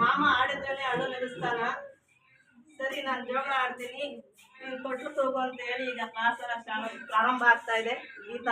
ಮಾಮ ಆಡಿದ್ರೇನೆ ಅಳು ನೆನೆಸ್ತಾನ? ಸರಿ, ನಾನು ಜೋಗ ಆಡ್ತೀನಿ. ನೀನು ಕೊಟ್ಟರು ತಗೋ ಅಂತ ಹೇಳಿ ಈಗ ಕ್ಲಾಸ್ ಎಲ್ಲ ಪ್ರಾರಂಭ ಆಗ್ತಾ ಇದೆ. ಗೀತ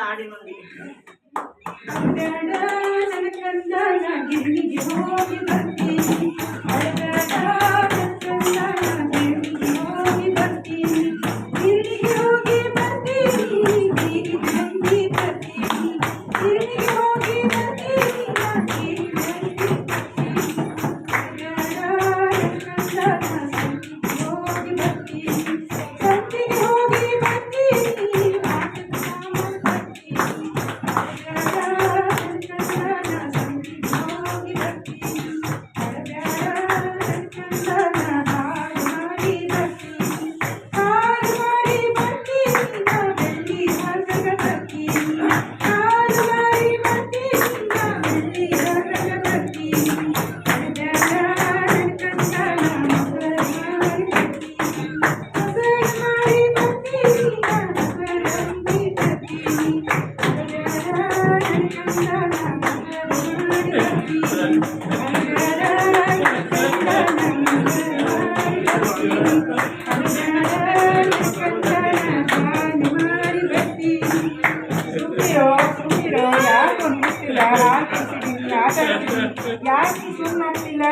ಹಾಡಿನೊಂದಿಗೆ ಯಾಕೆ ಸುಮ್ಮನೆ ಆಗ್ತಿಲ್ಲ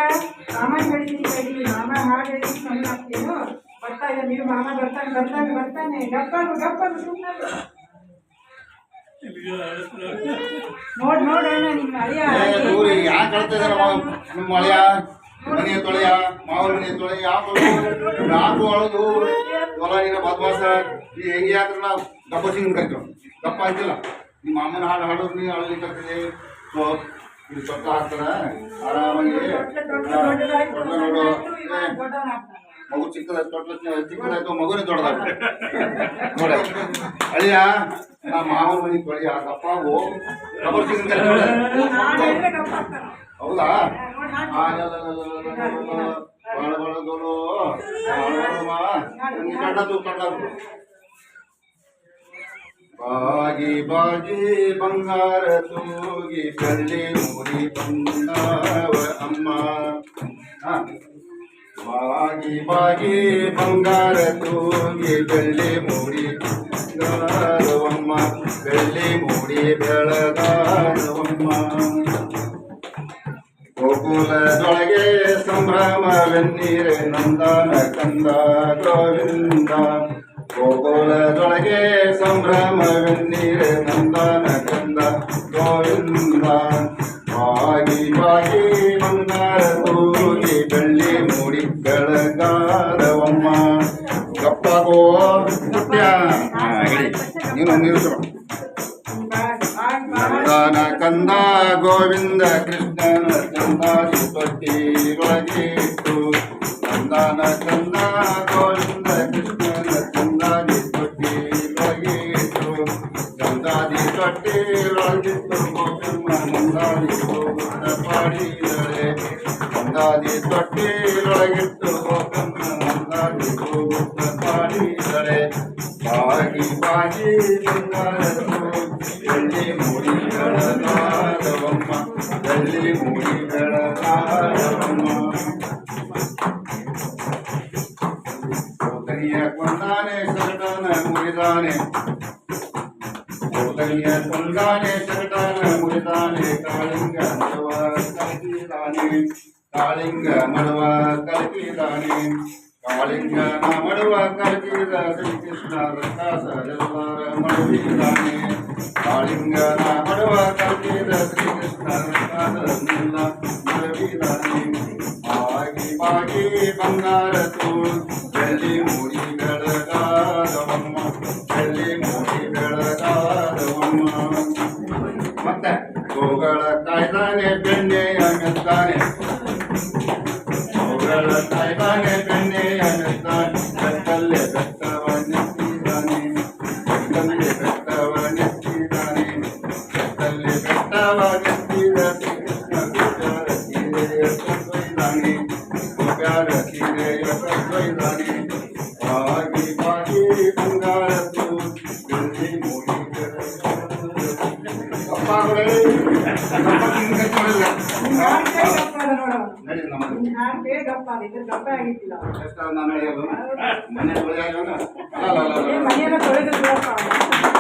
ಮಾಮ ಹೇಳಿದ್ದೀನಿ ಹೇಳಿ ಮಾಮ ಹಾಡು ಹೇಳಿ ಸುಮ್ಮನಾಗ್ತೀನೋ ಬರ್ತಾ ಇದೆ ನೀವು ಮಾಮ ಬರ್ತಾನೆ ಬರ್ತಾನೆ ಬರ್ತಾನೆ ಗಪ್ಪನು ಗಪ್ಪನು ಸುಮ್ಮನೆ ನೋಡ್ ನೋಡೋಣ ನಿಮ್ಮ ಅಳಿಯ ಯಾಕೆ ನಿಮ್ಮ ಮಳೆಯ ಮನೆ ತೊಳೆಯ ಮಾವನ ಮನೆ ತೊಳೆಯ ಯಾಕೆ ಯಾಕು ಅಳೋದು ಹೊಲ ನೀನ ಬದ್ಮಾಸ ಹೆಂಗೆ ಆದ್ರೆ ನಾವು? ಗಪ್ಪ ಸಿಂಗ್ ಕರಿತೀವಿ ಗಪ್ಪ ಅಂತಿಲ್ಲ ನಿಮ್ಮ ಅಮ್ಮನ ಹಾಡು ಹಾಡೋದು ನೀವು ಅಳಲಿಕ್ಕೆ ಸೊ ಇದು ಚೊಕ್ಕ ಹಾಕ್ತಾರೆ. ಆರಾಮಾಗಿ. ಮಗು ಚಿಕ್ಕದ ತೊಟ್ಲ ಚಿಕ್ಕದಾಯ್ತು ಮಗುನೇ ದೊಡ್ಡದಾಗ ನೋಡ. ಅಳಿಯ ನಾ ಮಾವನ ಮನಿ ಕೊಳಿ ಆ ಕಪ್ಪಾಗು. ಕಬರ್ ಹೌದಾ? ಬಾಳ ಬಾಳ ಗೌರವ ಕಣ್ಣದು ಕಣ್ಣದು ಲ, ಲ, ಲ, ಲ. ಬಾಳ ಬಾಳ ದೊಡ್ಡ ಕಂಡದ್ದು ಕಂಡದ್ದು ಬಾಗಿ ಬಾಗಿ ಬಂಗಾರ ತೂಗಿ ಕಳ್ಳಿ ಮುರಿ ಬಂದಾವ ಅಮ್ಮ ಹ. ಬಾಗಿ ಬಾಗಿ ಬಂಗಾರ ತೂಗಿ ಬೆಳ್ಳಿ ಮೂಡಿ ಬಂಗಾರವಮ್ಮ ಬೆಳ್ಳಿ ಮೂಡಿ ಬೆಳಗಾರವಮ್ಮ ಗೋಕುಲದೊಳಗೆ ಸಂಭ್ರಮವೆನ್ನೀರೆ ನಂದನ ಕಂದ ಗೋವಿಂದ ಗೋಕುಲದೊಳಗೆ ಸಂಭ್ರಮವೆನ್ನೀರೆ ನಂದನ ಕಂದ ಗೋವಿಂದ ಬಾಗಿ ಬಾಗಿ ಬಂಗಾರ ತೂಗಿ ಬೆಳ್ಳಿ ಮೂಡಿ ಬೆಳಗಾರವಮ್ಮ ಗಪ್ಪಗೋ ಮುತ್ಯ ಹಾ, ಹೇಳಿ ನೀನು ನೀರು ನಂದನ ಕಂದ ಗೋವಿಂದ ಕೃಷ್ಣನ ಚಂದಾದಿ ತೊಟ್ಟಿಯೊಳಗಿಟ್ಟು ನಂದನ ಕಂದ ಗೋವಿಂದ பட்டே ராஜித்தும் மந்தாதி பாடி மந்தாதி தொட்டே ராஜித்து கோகம் மந்தாதி கோகுத்த பாடி பாடி பாடி தள்ளி மொழி கடலாதவம்மா தள்ளி மொழி கடலாதவம்மா கொண்டானே சட்டான முறிதானே கரிய தொல்காலே திருடான முடிதானே காளிங்க மடவ கல்கிதானே காளிங்க மடவ கல்கிதானே காளிங்க மடவ கல்கித ஸ்ரீ கிருஷ்ண ரத்தாச காளிங்க மடவ கல் Well, I'm ಗಪ್ಪ ಅದ ನೋಡು ಅವ್ನು. ನಮ್ಮ ನಿನ್ನ ಹಾಡ್ ಕೇಳಿ ಗಪ್ಪ ಗಪ್ಪ ಆಗಿದ್ದಿಲ್ಲ. ನಾನು ಮನೆ ತೊಳೆಯಾಗ ಅಲ್ಲ ಅಲ್ಲ ಮನೆಯೆಲ್ಲ.